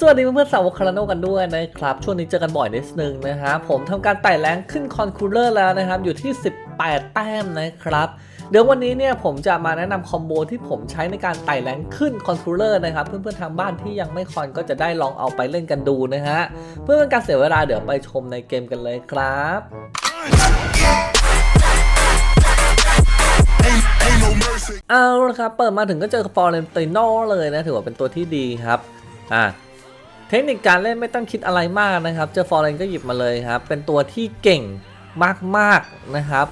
สวัสดีเพื่อนๆสาวคาราโนกันด้วยนะครับ ช่วงนี้เจอกันบ่อยนิดนึงนะฮะผมทำการไต่แรงขึ้นคอนคูลเลอร์แล้วนะครับ อยู่ที่ 18 แต้มนะครับ เดี๋ยววันนี้เนี่ยผมจะมาแนะนำคอมโบที่ผมใช้ในการไต่แรงขึ้นคอนคูลเลอร์นะครับ เพื่อนๆทางบ้านที่ยังไม่คอนก็จะได้ลองเอาไปเล่นกันดูนะฮะ เพื่อเป็นการเสียเวลาเดี๋ยวไปชมในเกมกันเลยครับเอาละครับเปิดมาถึงก็เจอฟอร์เรนติโนเลยนะถือว่าเป็นตัวที่ดีครับอ่า เทคนิคการเล่นไม่ต้องคิดอะไรมากนะครับ เจอฟอร์เรนก็หยิบมาเลยครับ เป็นตัวที่เก่งมากๆนะครับ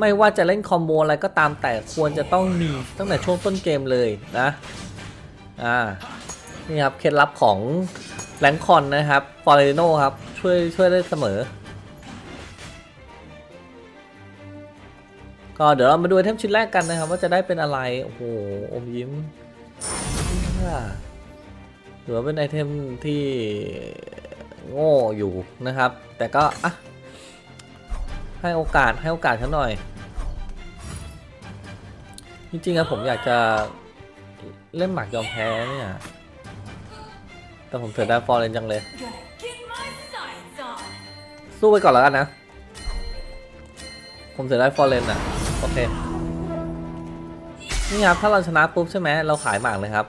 ไม่ว่าจะเล่นคอมโบอะไรก็ตามแต่ควรจะต้องมีตั้งแต่ช่วงต้นเกมเลยนะ อ่า นี่ครับเคล็ดลับของแรงคอนนะครับ ฟอร์เรโนครับ ช่วยช่วยได้เสมอ ก็เดี๋ยวเรามาดูเทมชิ้นแรกกันนะครับ ว่าจะได้เป็นอะไร โอ้โห อมยิ้ม ถือว่าเป็นไอเทมที่โง่อยู่นะครับ แต่ก็อะให้โอกาสให้โอกาสเขาหน่อย จริงๆอะผมอยากจะเล่นหมากยอมแพ้เนี่ยแต่ผมเสียดายฟอร์เรนจังเลย สู้ไปก่อนแล้วกันนะ ผมเสียดายฟอร์เรนอะโอเค นี่ครับถ้าเราชนะปุ๊บใช่ไหมเราขายหมากเลยครับ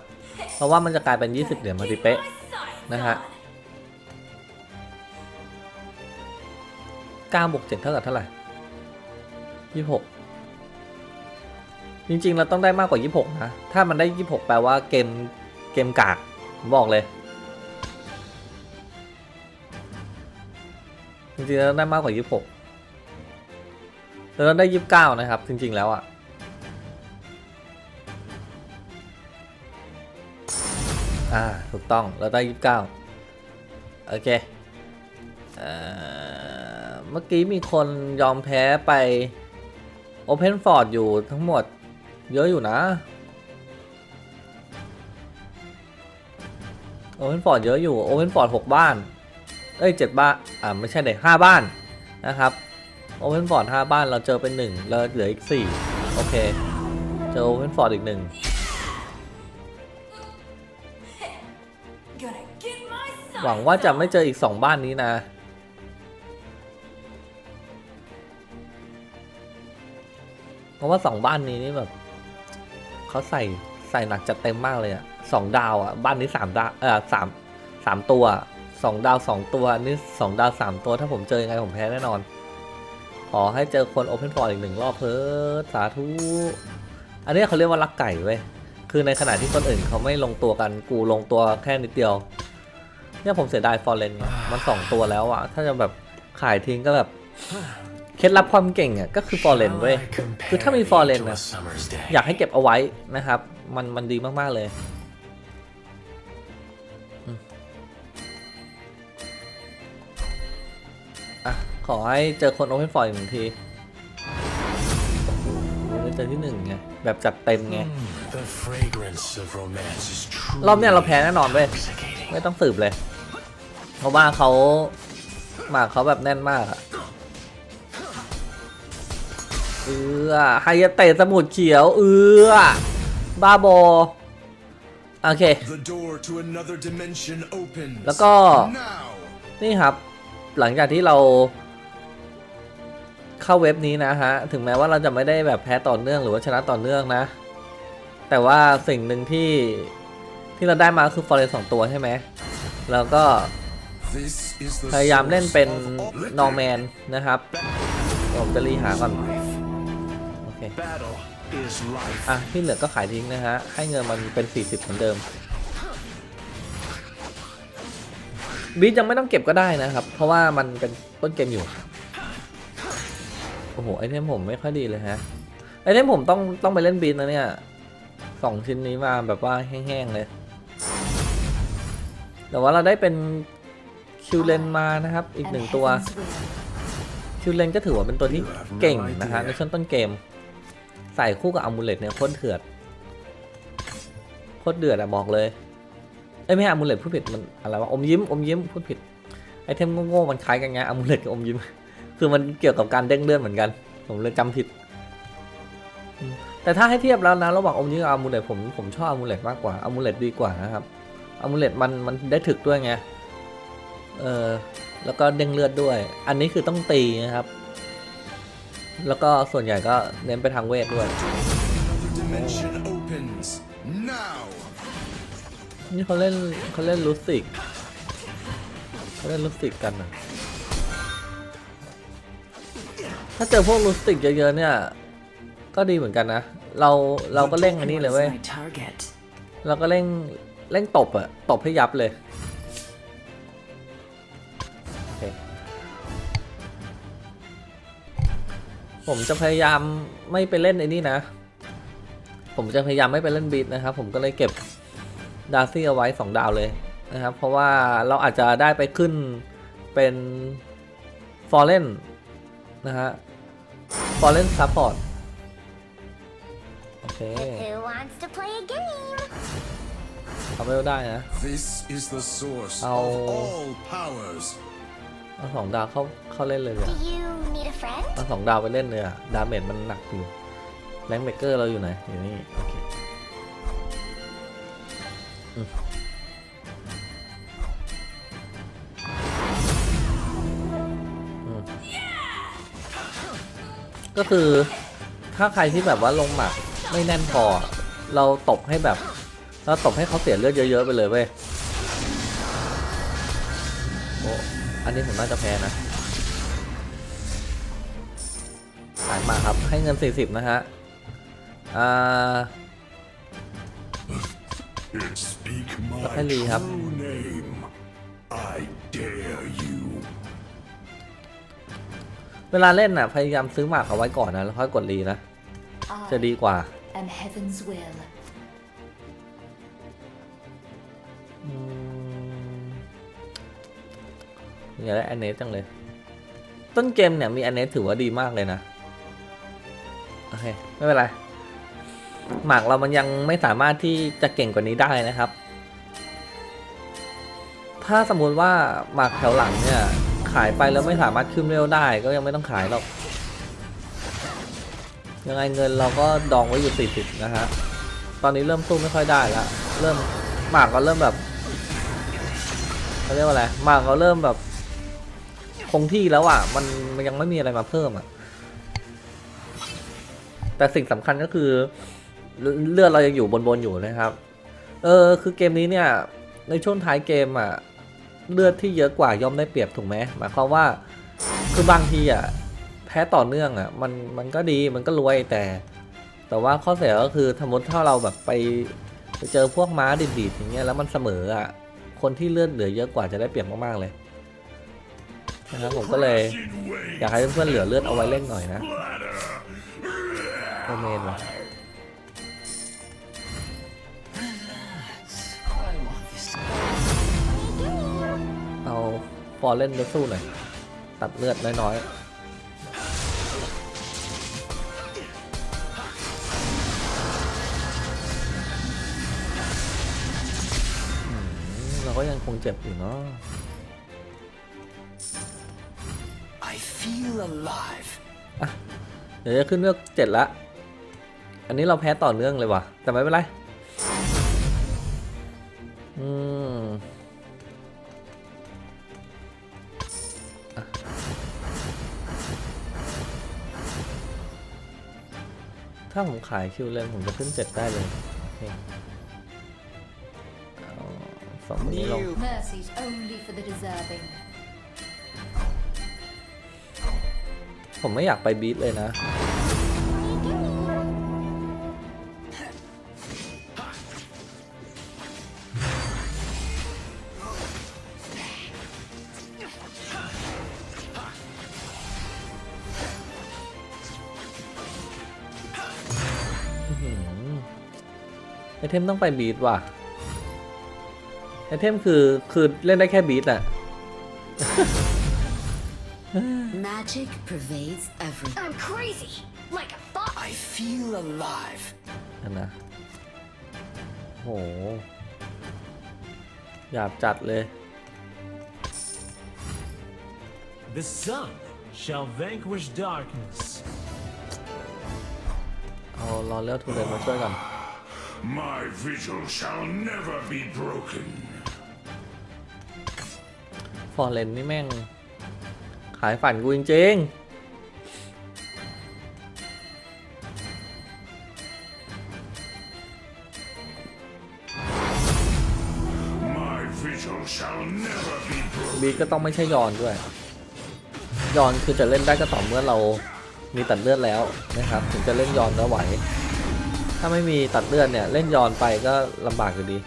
เพราะว่ามันจะกลายเป็น 20 เหรียญพอดีเป๊ะ My sights Nah. on. 9บวก7เท่ากับเท่าไหร่26 จริงๆ เราต้องได้มากกว่า 26 นะ ถ้ามันได้ 26 แปลว่าเกมเกมกากผมบอกเลย จริงๆ เราได้มากกว่า 26เราได้ 29 นะครับ จริง ๆ แล้วอะ่ะ อ่า ถูกต้อง เราได้29โอเคเอ่อเคเมื่อกี้มีคนยอมแพ้ไป Open Ford อยู่ทั้งหมดเยอะอยู่นะ Open Ford เยอะอยู่ Open Ford 6บ้าน เอ้ย7บ้าน อ่า ไม่ใช่เด็ก5บ้านนะครับ Open Ford 5บ้านเราเจอเป็น1แล้วเหลืออีก4โอเค เจอ Open Ford อีก1 Gonna หวังว่าจะไม่เจออีก2บ้านนี้นะ เพราะว่า2บ้านนี้นี่แบบเขาใส่ใส่หนักจัดเต็มมากเลยอะสองดาวอะบ้านนี้สามดาวเออสามสามตัวสองดาวสองตัวนี่สองดาวสามตัวถ้าผมเจอยังไงผมแพ้แน่นอน ขอให้เจอคนโอเพนฟอร์อีกหนึ่งรอบเพิร์สาธุ อันนี้เขาเรียกว่ารักไก่เว้ยคือในขณะที่คนอื่นเขาไม่ลงตัวกันกูลงตัวแค่นิดเดียว เนี่ยผมเสียดายฟอร์เรนไงมันสองตัวแล้วอะถ้าจะแบบขายทิ้งก็แบบเคล็ดลับความเก่งอะก็คือฟอร์เรนเว้ยคือถ้ามี Fallen นะอยากให้เก็บเอาไว้นะครับ มันมันดีมากๆเลยอืมอะขอให้เจอคนโอเพนฟอร์อีกหนึ่งที ได้เจอที่หนึ่งไงแบบจัดเต็มไง The fragrance of romance is truly รอบเนี้ยเราแพ้แน่นอนเว้ย intoxicating. ไม่ต้องสืบเลย เพราะว่าเขาหมากเขาแบบแน่นมากอะเออไฮยาเตะสมุดเขียว เออบ้าบอโอเค The door to another dimension opens. แล้วก็ now. นี่ครับ หลังจากที่เรา เข้าเว็บนี้นะฮะ ถึงแม้ว่าเราจะไม่ได้แบบแพ้ต่อเนื่องหรือว่าชนะต่อเนื่องนะ แต่ว่าสิ่งหนึ่งที่ที่เราได้มาคือฟอร์เรนสองตัวใช่ไหม แล้วก็ This is the พยายามเล่นเป็น source of all นอร์แมนนะครับผมจะรีหาก่อน โอเค Battle is life. อะ ที่เหลือก็ขายทิ้งนะฮะ ให้เงินมันเป็น 40 เหมือนเดิมบีทยังไม่ต้องเก็บก็ได้นะครับ เพราะว่ามันเป็นต้นเกมอยู่โอ้โหไอเทมผมไม่ค่อยดีเลยฮะไอเทมผมต้องต้องไปเล่นบีทนะเนี่ยสองชิ้นนี้มาแบบว่าแห้งๆเลย แต่ว่าเราได้เป็นคิวเลนมานะครับ อีกหนึ่งตัวคิวเลนก็ถือว่าเป็นตัวที่เก่งนะฮะในช่วงต้นเกม ใส่คู่กับอามูเลตเนี่ยโคตรเถื่อนโคตรเดือดอะบอกเลยเอ้ยไม่ใช่อามูเลตพูดผิดมันอะไรวะอมยิ้มอมยิ้มพูดผิดไอเทมโง่ๆมันคล้ายกันไงอามูเลตกับอมยิ้ม คือมันเกี่ยวกับการเด้งเลื่อนเหมือนกัน ผมเลยจำผิด แต่ถ้าให้เทียบแล้วนะระหว่างอมยิ้มกับอามูเลตผมผมชอบอามูเลตมากกว่าอามูเลตดีกว่านะครับอามูเลตมันมันได้ถึกด้วยไง เออแล้วก็เด้งเลือดด้วย อันนี้คือต้องตีนะครับ แล้วก็ส่วนใหญ่ก็เน้นไปทางเวทด้วย นี่เขาเล่นเขาเล่นลูสิกเขาเล่นลูสิกกันนะ ถ้าเจอพวกลูสติกเยอะๆเนี่ย ก็ดีเหมือนกันนะ เราเราก็เร่งอันนี้เลยเว้ย เราก็เร่งเร่งตบอะตบให้ยับเลยผมจะพยายามไม่ไปเล่นไอ้นี่นะ ผมจะพยายามไม่ไปเล่นบีทนะครับ ผมก็เลยเก็บดาร์ซี่เอาไว้ 2 ดาวเลยนะครับ เพราะว่าเราอาจจะได้ไปขึ้นเป็นฟอร์เรนนะฮะ ฟอร์เรนซัพพอร์ตโอเค Who wants to play a game? ทำไม่ได้นะ This is the source Ow. of all powers. เอาสองดาวเข้าเข้าเล่นเลย Do อะ you need a friend? เอาสองดาวไปเล่นเลยอะดาเมจมันหนักอยู่แรงเมเกอร์เราอยู่ไหนอยู่นี่โอเคอืม ก็คือถ้าใครที่แบบว่าลงหมักไม่แน่นพอ เราตบให้แบบ เราตบให้เขาเสียเลือดเยอะๆไปเลยเว้ยโอ้อันนี้ผมน่าจะแพ้นะขายมาครับให้เงิน 40 นะฮะ อ่า Speak my Hey, Lee, hả? true name. I dare you. เวลาเล่นน่ะพยายามซื้อหมากเอาไว้ก่อนนะแล้วค่อยกดรีนะ จะดีกว่า And heaven's will. อืมอยากได้แอนเนสจังเลย ต้นเกมเนี่ยมีแอนเนสถือว่าดีมากเลยนะ โอเค ไม่เป็นไร หมากเรามันยังไม่สามารถที่จะเก่งกว่านี้ได้นะครับ ถ้าสมมุติว่าหมากแถวหลังเนี่ย ขายไปแล้วไม่สามารถขึ้นเร็วได้ก็ยังไม่ต้องขายหรอก ยังไงเงินเราก็ดองไว้อยู่ 40 นะฮะ ตอนนี้เริ่มสู้ไม่ค่อยได้แล้วเริ่มหมากก็เริ่มแบบเขาเรียกว่าอะไรหมากก็เริ่มแบบคงที่แล้วอะ มันมันยังไม่มีอะไรมาเพิ่มอะ แต่สิ่งสำคัญก็คือเลืเลือดเรายังอยู่บนๆอยู่นะครับ เออคือเกมนี้เนี่ย ในช่วงท้ายเกมอะ เลือดที่เยอะกว่าย่อมได้เปรียบถูกไหมหมายความว่าคือบางทีอะแพ้ต่อเนื่องอะมันมันก็ดีมันก็รวยแต่ แต่ว่าข้อเสียก็คือสมมติถ้าเราแบบไปไปเจอพวกม้าดิดๆอย่างเงี้ยแล้วมันเสมออะคนที่เลือดเหลือเยอะกว่าจะได้เปรียบมากๆเลยนะครับผมก็เลยอยากให้เพื่อนๆเหลือเลือดเอาไว้เล่นหน่อยนะโอเมนว่ะ ฟอร์เล่นไปสู้หน่อย ตัดเลือดน้อยๆอืมเราก็ยังคงเจ็บอยู่เนาะ I feel alive. เดี๋ยวจะขึ้นเลือกเจ็ดละ อันนี้เราแพ้ต่อเนื่องเลยว่ะ แต่ไม่เป็นไร อืม ถ้าผมขายคิวเลนผมจะขึ้นเจ็ดได้เลย โอเคเอาสองคนนี้ลง Mercy's only for the deserving. ผมไม่อยากไปบีทเลยนะ ไอเทมต้องไปบีทว่ะไอเทมคือคือเล่นได้แค่บีทอะ Magic pervades everything. I'm crazy, like a fox. I feel alive. นั่นนะโหหยาบจัดเลย The sun shall vanquish darkness. เอารอเลือกทูเรนมาช่วยก่อน My vigil shall never be broken. ฟอร์เรนนี่แม่ง ขายฝันกูจริง My vigil shall never be broken. ๆบีก็ต้องไม่ใช่ยอนด้วย ยอนคือจะเล่นได้ก็ต่อเมื่อเรามีตัดเลือดแล้วนะครับ ถึงจะเล่นยอนแล้วไหวถ้าไม่มีตัดเลือดเนี่ย เล่นย้อนไปก็ลำบากอยู่ดี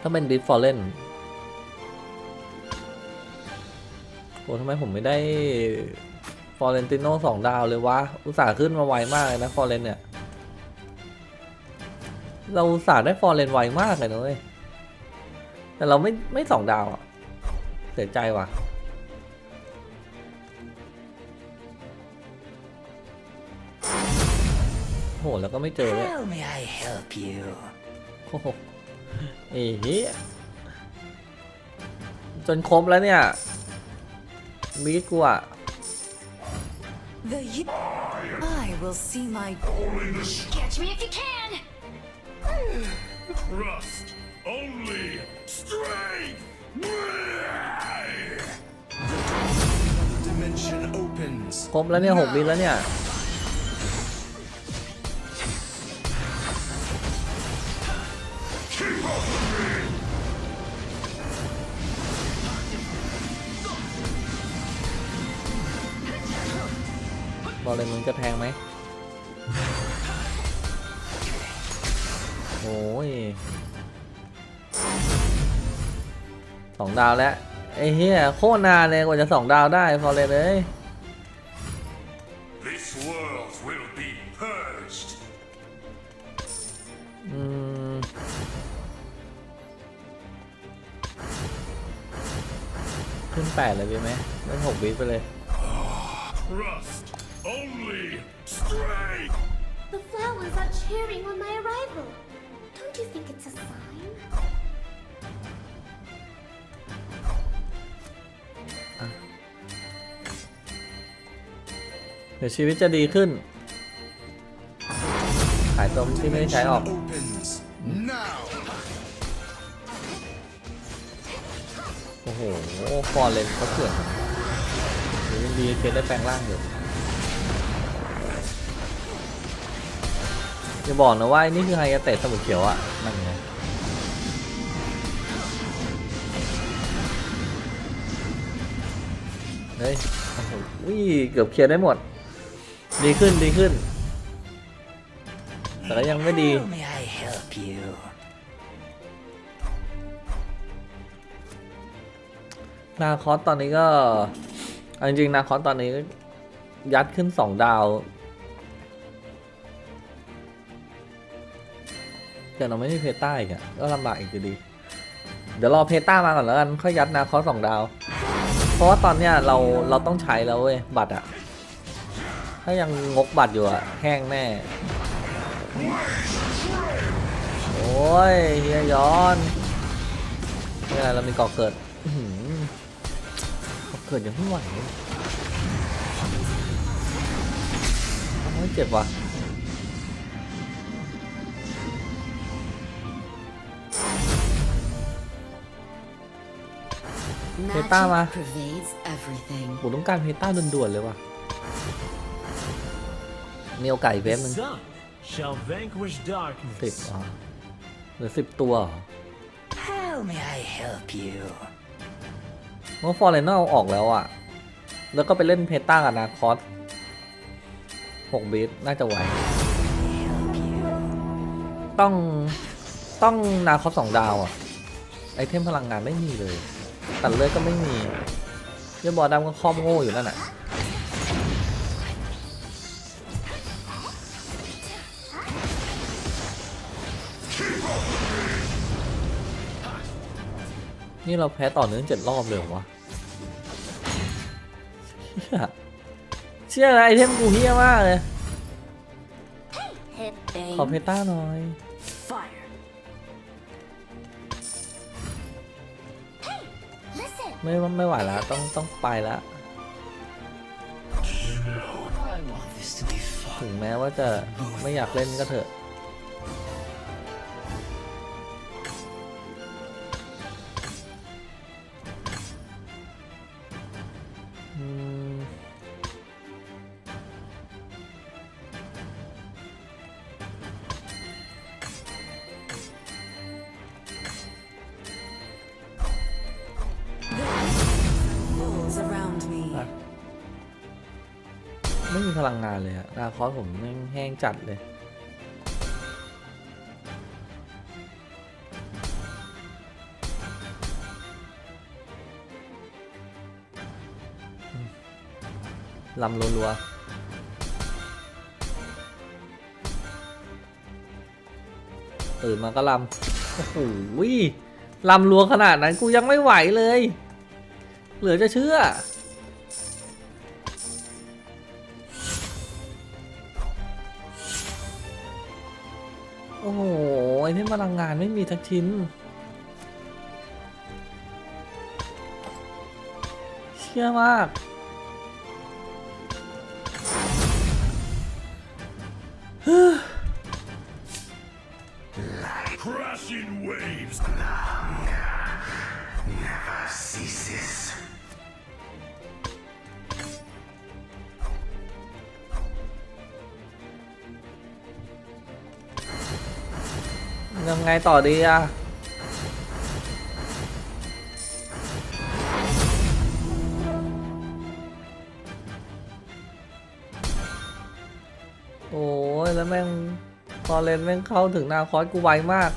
ถ้าเป็นดิฟฟอร์เรนโอ้ทำไมผมไม่ได้ฟอร์เรนติโนสองดาวเลยวะ อุตส่าห์ขึ้นมาไวมากเลยนะฟอร์เรนเนี่ย เราอุตส่าห์ได้ฟอร์เรนไวมากเลยนะเว้ย แต่เราไม่ไม่สองดาวอะ สียใจว่ะโหแล้วก็ไม่เจอเลย How may I help you? โอ้โหไอ้เหี้ยจนครบแล้วเนี่ยมีดกูอะ The y- I will see my Catch me if you can! Trust only strength. ครบแล้วเนี่ยหกวินแล้วเนี่ยบอกเลยมึงจะแทงไหมโอ้ยสองดาวแล้วไอ้เหี้ยโคตรนานเลยกว่าจะสองดาวได้พอเลยเลย This world will be purged. อืมขึ้นแปดเลยดีไหมเล่นหกวิไปเลย Trust only strength. The flowers are cheering on my arrival. Don't you think it's a sign? เดี๋ยวชีวิตจะดีขึ้น ขายตัวที่ไม่ได้ใช้ออก โอ้โหฟอร์เรนเขาเถื่อนหรือยังดีเคสได้แปลงร่างอยู่อย่าบอกนะว่านี่คือไฮยาเตะสมุทรเขียวอะนั่นไงเฮ้ยโอ้โหวิ่เกือบเคลียร์ได้หมด ดีขึ้นดีขึ้น แต่ก็ยังไม่ดี How may I help you? นาคอสตอนนี้ก็เอาจริงๆนาคอสตอนนี้ก็ยัดขึ้นสองดาว แต่เราไม่มีเพต้าอีกอะก็ลำบากอีกอยู่ดี เดี๋ยวรอเพต้ามาก่อนแล้วกัน ค่อยยัดนาคอสสองดาว เพราะว่าตอนเนี้ยเราเราต้องใช้แล้วเว้ยบัตรอะ ถ้ายังงกบัตรอยู่อะแห้งแน่ โอ้ยเฮียย้อนไม่เป็นไรเรามีก่อเกิดอื้อหือก่อเกิดยังไม่ไหวโอ้ยเจ็บว่ะ Magic Petama. pervades everything. ผมต้องการเพต้าด่วนๆเลยว่ะ มีโอกาสอีกเว The ฟหนึ่ง sun shall vanquish สิบ darkness. อ๋อเหลือสิบตัวเหรอ How may I help you? เมื่อฟอร์เรนเอาออกแล้วอะ แล้วก็ไปเล่นเพต้ากับนาคอสหกบีทน่าจะไหว Help you? ต้องต้องนาคอสสองดาวอะ ไอเทมพลังงานไม่มีเลย ตัดเลือดก็ไม่มีเยบอดำก็ครอบโง่อยู่นั่นอะ นี่เราแพ้ต่อเนื่องเจ็ดรอบเลยเหรอวะเชี่ยเชี่ยอะไรไอเทมกูเฮี้ยมากเลย ขอเพต้าหน่อย ไม่ไม่ไหวแล้วต้องต้องไปแล้วถึงแม้ว่าจะไม่อยากเล่นก็เถอะ อะนาคอสผมแม่งแห้งจัดเลย ลำรัวๆตื่นมาก็ลำ โอ้โหลำรัวขนาดนั้นกูยังไม่ไหวเลย เหลือจะเชื่อ พลังงานไม่มีทักชิ้นเชื่อมาก ยังไงต่อดีอะโอ้ยแล้วแม่งพอนเลนแม่งเข้าถึงนาคอสกูไวมาก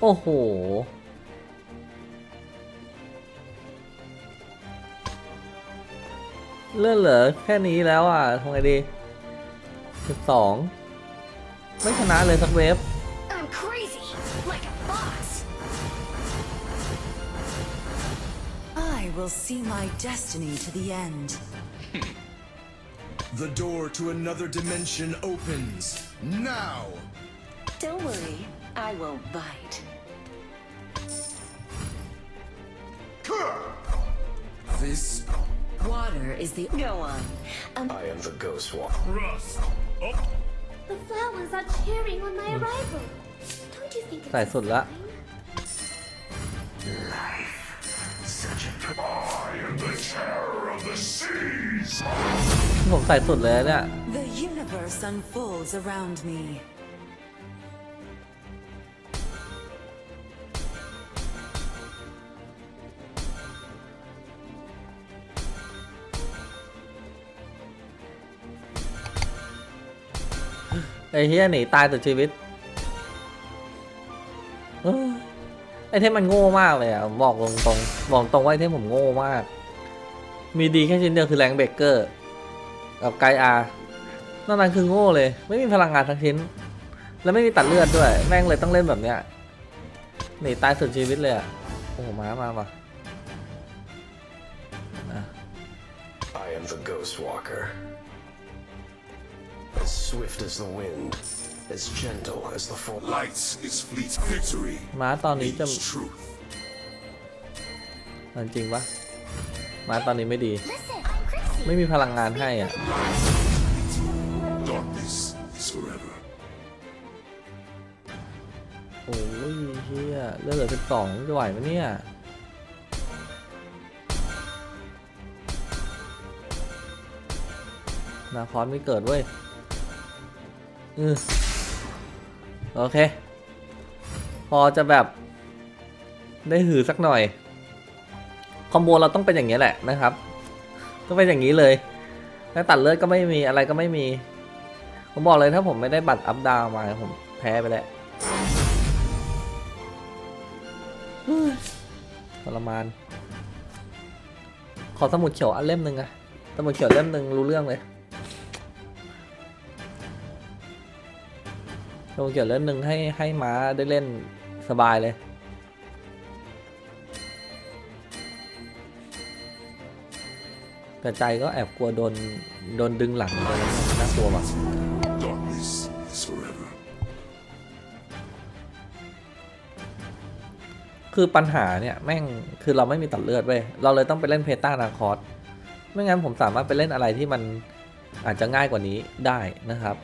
โอ้โห เลื่อนเหลือแค่นี้แล้วอะทำไงดีสิบสองไม่ชนะเลยสักเวฟ I'm crazy, like a fox. I will see my destiny to the end. The door to another dimension opens now. Don't worry, I won't bite. This Water is the Go on. Um, I am the Ghost Walker. Rust. Up. The flowers are cheering on my arrival. Don't you think it's ใส่สุดละ fine? Such a I am the terror of the seas. ผมใส่สุดเลยเนี่ย The universe unfolds around me. ไอ้เฮียหนีตายแต่ชีวิตไอ้เทมมันโง่มากเลยอะบอกตรงตรงๆบอกตรงว่าไอ้เทมผมโง่มาก มีดีแค่ชิ้นเดียวคือแรงเบเกอร์กับไกอาร์นอกนั้นคือโง่เลย ไม่มีพลังงานทั้งชิ้น แล้วไม่มีตัดเลือดด้วย แม่งเลยต้องเล่นแบบเนี้ยหนีตายสุดชีวิตเลยอะโอ้โหมามาว่ะ I am the Ghost Walker. As swift as the wind, as gentle as the fall. Lights is fleet victory. ม้าตอนนี้จะ Means truth. มันจริงปะม้าตอนนี้ไม่ดี Listen, I'm crazy. ไม่มีพลังงานให้อะ Darkness is forever. โอ้ยเฮียเลือดเหลือสิบสองจะไหวไหมเนี่ย นาคอนไม่เกิดเว้ย อือโอเค พอจะแบบ ได้หือสักหน่อย คอมโบเราต้องเป็นอย่างนี้ยแหละนะครับต้องเป็นอย่างนี้เลยแล้วตัดเลือดก็ไม่มีอะไรก็ไม่มี ผมบอกเลยถ้าผมไม่ได้บัตรอัพดาวมาผมแพ้ไปแล้วทรมาน ขอสมุดเขียวอันเล่มหนึ่งอะสมุดเขียวเล่มหนึ่งรู้เรื่องเลย โลเกียวเล่มหนึ่งให้ให้ม้าได้เล่นสบายเลยแต่ใจก็แอบกลัวโดนโดนดึงหลังเลยน่ากลัวว่ะคือปัญหาเนี่ยแม่งคือเราไม่มีตัดเลือดเว้ยเราเลยต้องไปเล่นเพต้านาคอสไม่งั้นผมสามารถไปเล่นอะไรที่มันอาจจะง่ายกว่านี้ได้นะครับ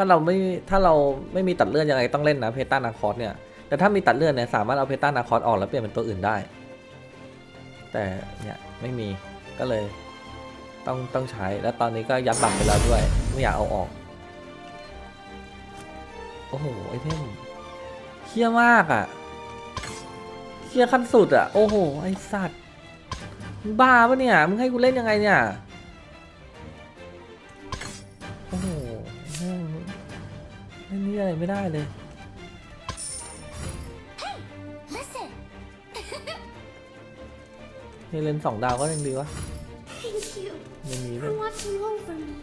ถ้าเราไม่ถ้าเราไม่มีตัดเลือดยังไงต้องเล่นนะเพต้านาคอสเนี่ยแต่ถ้ามีตัดเลือดเนี่ยสามารถเอาเพต้านาคอสออกแล้วเปลี่ยนเป็นตัวอื่นได้ แต่เนี่ยไม่มีก็เลยต้องต้องใช้แล้วตอนนี้ก็ยัดบัตรไปแล้วด้วย ไม่อยากเอาออก โอ้โหไอเทมเฮี้ยมากอะ่ะเฮี้ยขั้นสุดอะ่ะโอ้โหไอสัตว์บ้าปะเนี่ยมึงให้กูเล่นยังไงเนี่ย เล่นนี่อะไรไม่ได้เลย Listen. เฮเลนสองดาวก็ยังดีวะ Thank you ยังมีด้ว for ย watching over me.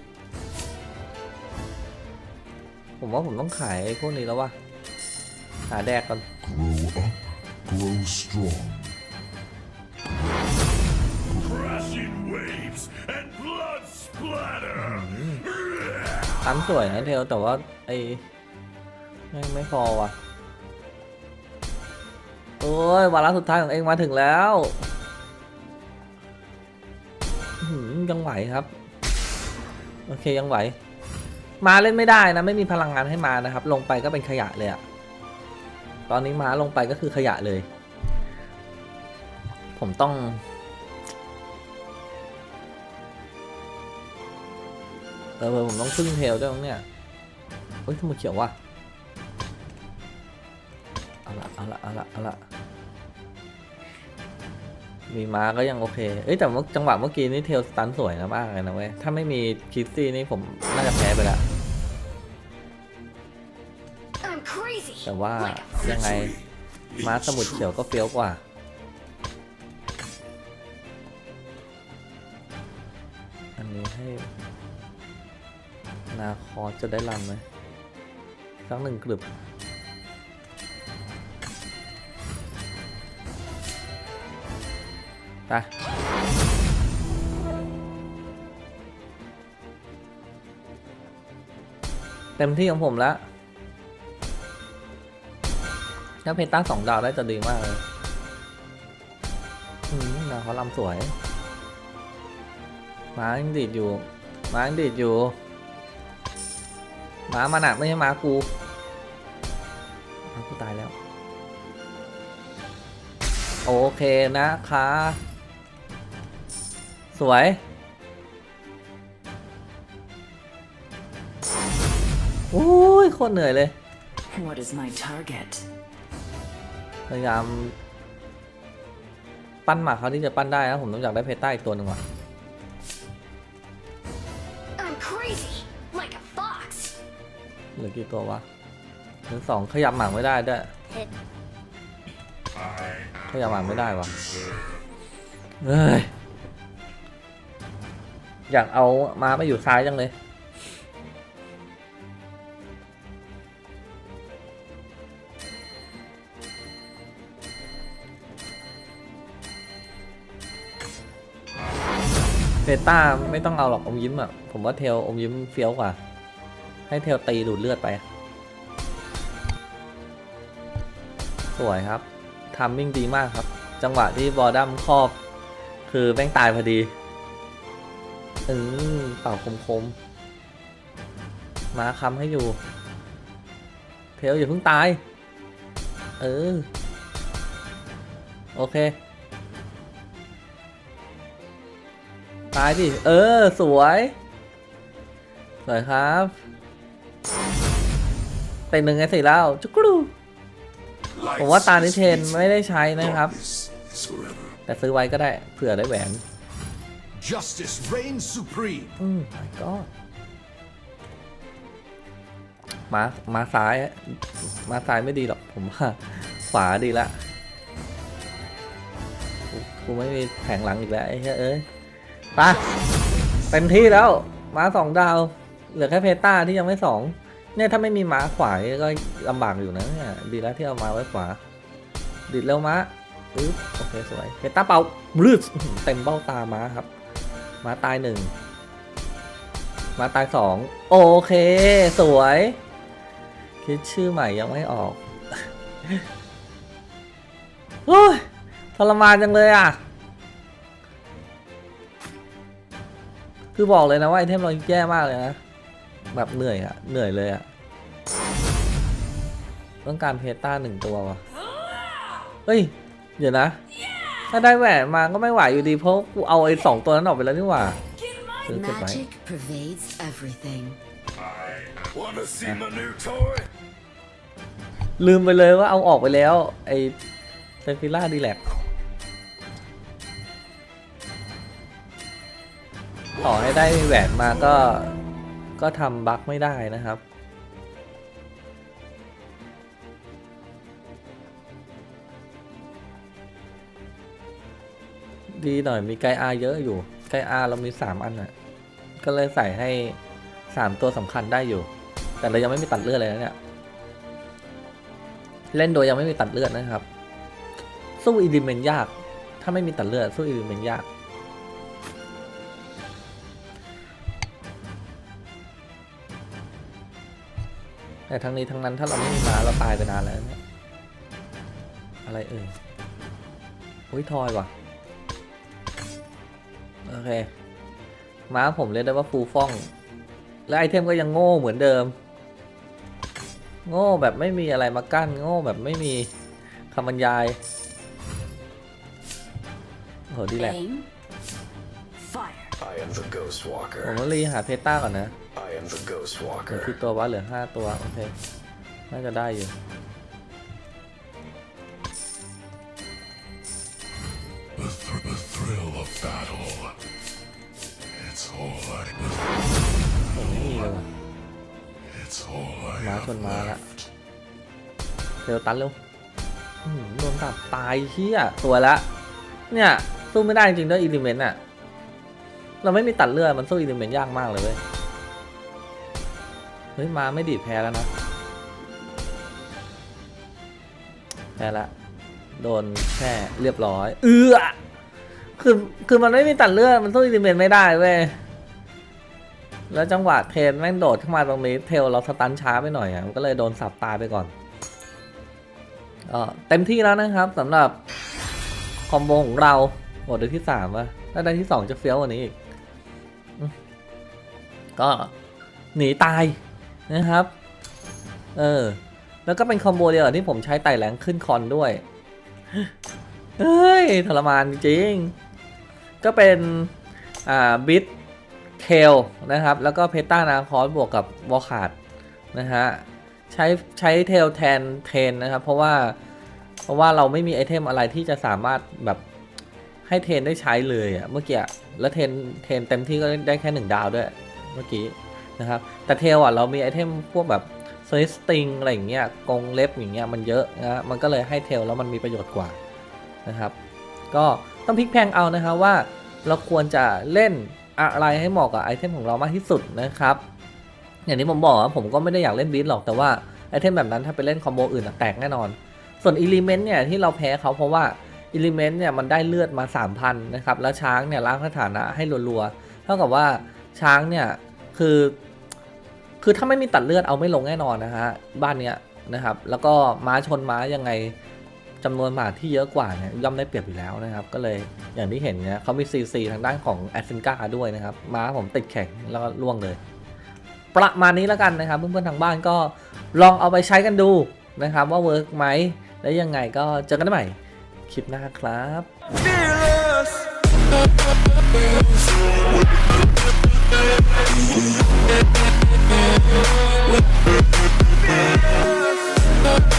ผมว่าผมต้องขายไอ้พวกนี้แล้ววะหาแดกก่อน Grow up, grow strong. Crashing waves and blood splatter. ตันสวยนะเทลแต่ว่าไอ้ ไม่ไม่พอว่ะ โอ้ยวาระสุดท้ายของเองมาถึงแล้วยังไหวครับ โอเคยังไหว มาเล่นไม่ได้นะ ไม่มีพลังงานให้มานะครับ ลงไปก็เป็นขยะเลยอะตอนนี้ม้าลงไปก็คือขยะเลย ผมต้องเออผมต้องพึ่งเทลด้วยมั้งเนี่ยเฮ้ยทำไมเขียววะ ละเอาละเอาละเอาละมีม้าก็ยังโอเค เอ้ยแต่ว่าจังหวะเมื่อกี้นี่เทลสตันสวยนะมากเลยนะเว้ย ถ้าไม่มีคิสซี่นี่ผมน่าจะแพ้ไปแล้ว I'm crazy. แต่ว่ายังไงม้าสมุดเขียวก็เฟี้ยวกว่า อันนี้ให้ นาคอสจะได้ลำไหมสักหนึ่งกลึบ ไปเต็มที่ของผมแล้ว ถ้าเพนต้าสองดาวได้จะดีมากเลยอืมนาเขาลำสวยหมายังดีดอยู่หมายังดีดอยู่หมามันอะไม่ใช่หมากูหมากูตายแล้ว โอเคนะคะ สวยโอ้ยโคตรเหนื่อยเลย What is my target? พยายาม ปั้นหมากเขาที่จะปั้นได้นะผมต้องอยากได้เพต้าอีกตัวหนึ่งว่ะ I'm crazy. Like a fox. เหลือกี่ตัววะหนึ่งสองขยับหมากไม่ได้ด้วย Hit. ขยับหมากไม่ได้วะเฮ้ย อยากเอามาไปอยู่ซ้ายจังเลย เบต้าไม่ต้องเอาหรอกอมยิ้มอะ ผมว่าเทลอมยิ้มเฟี้ยวกว่า ให้เทลตีดูดเลือดไป สวยครับทามมิ่งดีมากครับ จังหวะที่บอดัมครอบ คือแม่งตายพอดี อืมเป่าคมๆมมาคำให้อยู่เทลอย่าเพิ่งตาย เออ โอเค ตายดิ เออ สวย สวยครับเป็นหนึ่งไงสิแล้ว จุกรูผมว่าตานิเทนไม่ได้ใช้นะครับ แต่ซื้อไว้ก็ได้เผื่อได้แหวน Justice reigns supreme. อืม my god มา มาซ้าย มาซ้ายไม่ดีหรอก ผมว่าขวาดีละ กูไม่มีแผงหลังอีกแล้วไอ้เหี้ยเอ้ยไปเต็มที่แล้ว มาสองดาว เหลือแค่เพต้าที่ยังไม่สอง เนี่ยถ้าไม่มีม้าขวาก็ลำบากอยู่นะเนี่ยดีแล้วที่เอามาไว้ขวาดิดเร็วม้าปึ๊บโอเคสวยเพต้าเป่าบลืดอื้อหือเต็มเบ้าตาม้าครับ มาตายหนึ่งมาตายสองโอเค สวย คิดชื่อใหม่ยังไม่ออกโอ้ยทรมานจังเลยอะ คือบอกเลยนะว่าไอเทมเราแย่มากเลยนะ แบบเหนื่อยอะเหนื่อยเลยอะต้องการเพตาหนึ่งตัววะเฮ้ย เดี๋ยวนะ ถ้าได้แหวนมาก็ไม่ไหวอยู่ดีเพราะกูเอาไอ้สองตัวนั้นออกไปแล้วนี่หว่าซื้อเก็บไว้ Magic pervades everything. Wanna see my new toy? ลืมไปเลยว่าเอาออกไปแล้ว ไอ้เซฟิล่าดีแลกต่อให้ได้แหวนมาก็ ก็ทำบั๊กไม่ได้นะครับ ดีหน่อยมีไกอาเยอะอยู่ ไกอาเรามีสามอันอะ ก็เลยใส่ให้สามตัวสำคัญได้อยู่ แต่เรายังไม่มีตัดเลือดเลยนะเนี่ย เล่นโดยยังไม่มีตัดเลือดนะครับ สู้อีดิเมนยาก ถ้าไม่มีตัดเลือดสู้อีดิเมนยากแต่ทั้งนี้ทั้งนั้นถ้าเราไม่มีมาเราตายไปนานแล้วเนี่ยอะไรเอ่ยอุ้ยทอยว่ะ โอเค ม้าผมเรียกได้ว่าฟูฟ่อง และไอเทมก็ยังโง่เหมือนเดิม โง่แบบไม่มีอะไรมากั้น โง่แบบไม่มีคำบรรยายโอ้โหดีแหละ Aim. Fire. I am the Ghost ผม Walker. ต้องรีหาเพต้าก่อนนะ I am the Ghost เหลือ Walker. กี่ตัววะเหลือห้าตัว โอเค น่าจะได้อยู่ ม้าชนม้าละเร็วตันเร็วโดนตับตายเฮียสวยละ เนี่ย สู้ไม่ได้จริงด้วยอิเลเมนต์อะเราไม่มีตัดเลือดมันสู้อิเลเมนต์ยากมากเลยเว้ยเฮ้ยมาไม่ดีดแพ้แล้วนะแพ้ละโดนแค่เรียบร้อย เอือคือคือมันไม่มีตัดเลือดมันสู้อิเลเมนต์ไม่ได้เว้ย แล้วจังหวะเทนแม่งโดดเข้ามาตรงนี้เทลเราสตันช้าไปหน่อยอะมันก็เลยโดนสับตายไปก่อนเออเต็มที่แล้วนะครับสำหรับคอมโบของเราหมดเดือนที่สามอะถ้าได้ที่สองจะเฟี้ยวกว่านี้อีกก็หนีตายนะครับ เออ แล้วก็เป็นคอมโบเดียวที่ผมใช้ไต่แรงขึ้นคอนด้วย เฮ้ยทรมานจริง ก็เป็น อ่า บิท เทลนะครับ แล้วก็เพต้านาคอสบวกกับวอลขาดนะฮะใช้ใช้เทลแทนเทนนะครับ เพราะว่าเพราะว่าเราไม่มีไอเทมอะไรที่จะสามารถแบบให้เทนได้ใช้เลยอะเมื่อกี้แล้วเทนเทนเต็มที่ก็ได้แค่หนึ่งดาวด้วยเมื่อกี้นะครับ แต่เทลอะเรามีไอเทมพวกแบบเซสติงอะไรอย่างเงี้ยกงเล็บอย่างเงี้ยมันเยอะนะมันก็เลยให้เทลแล้วมันมีประโยชน์กว่านะครับ ก็ต้องพลิกแพงเอานะครับว่าเราควรจะเล่น อะไรให้เหมาะกับไอเทมของเรามากที่สุดนะครับอย่างที่ผมบอกว่าผมก็ไม่ได้อยากเล่นบีทหรอกแต่ว่าไอเทมแบบนั้นถ้าไปเล่นคอมโบอื่นแตกแน่นอน ส่วนอิเลเมนต์เนี่ยที่เราแพ้เขาเพราะว่าอิเลเมนต์เนี่ยมันได้เลือดมา 3,000นะครับแล้วช้างเนี่ยล้างสถานะให้รัวๆเท่ากับว่าช้างเนี่ยคือคือถ้าไม่มีตัดเลือดเอาไม่ลงแน่นอนนะฮะบ้านเนี้ยนะครับแล้วก็ม้าชนม้ายังไง จำนวนหมาที่เยอะกว่าเนี่ยย่อมได้เปรียบอยู่แล้วนะครับ ก็เลยอย่างที่เห็นเนี่ยเขามี CC ทางด้านของแอสเซนกาด้วยนะครับม้าผมติดแข็งแล้วก็ล่วงเลย ประมาณนี้แล้วกันนะครับ เพื่อนๆทางบ้านก็ลองเอาไปใช้กันดูนะครับ ว่าเวิร์กไหมแล้วยังไงก็เจอกันใหม่คลิปหน้าครับ Girls.